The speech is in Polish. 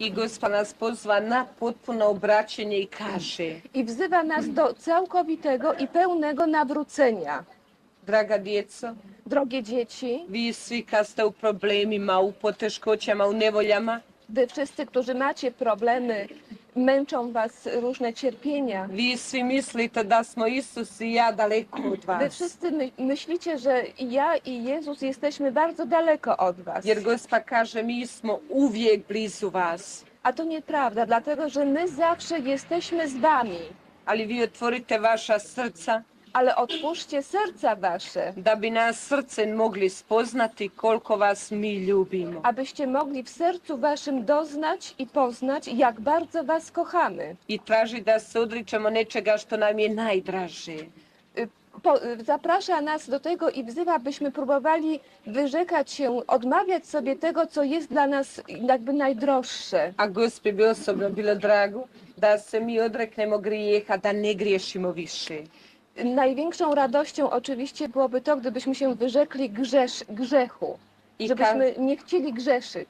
I Gospod nas pozva na potpuno obraćenje i kaže, i wzywa nas do całkowitego i pełnego nawrócenia. draga djeco, Drogie dzieci, vi svi kad ste u problemima, u poteškoćama, u nevoljama, wy wszyscy, którzy macie problemy, męczą was różne cierpienia. vi svi mislite da smo Isus i ja daleko od Wy vas. wszyscy my, myślicie, że ja i Jezus jesteśmy bardzo daleko od was. Jer Gospa kaže, mi smo uvijek blizu vas. A to nieprawda, dlatego że my zawsze jesteśmy z wami. Ali vi otvorite vaša srca Ale otwórzcie serca wasze, da bi nas srce mogli spoznati koliko vas mi ljubimo. abyście mogli w sercu waszym doznać i poznać, jak bardzo was kochamy. I traži da se odričemo nečega što nam je najdraže. Y, Po, y, zaprasza nas do tego i wzywa, byśmy próbowali wyrzekać się, odmawiać sobie tego, co jest dla nas jakby najdroższe. A gospi bi osobno bilo drago da se mi odreknemo grijeha, da ne griješimo više. Największą radością oczywiście byłoby to, gdybyśmy się wyrzekli grzesz, grzechu, I, żebyśmy nie chcieli grzeszyć.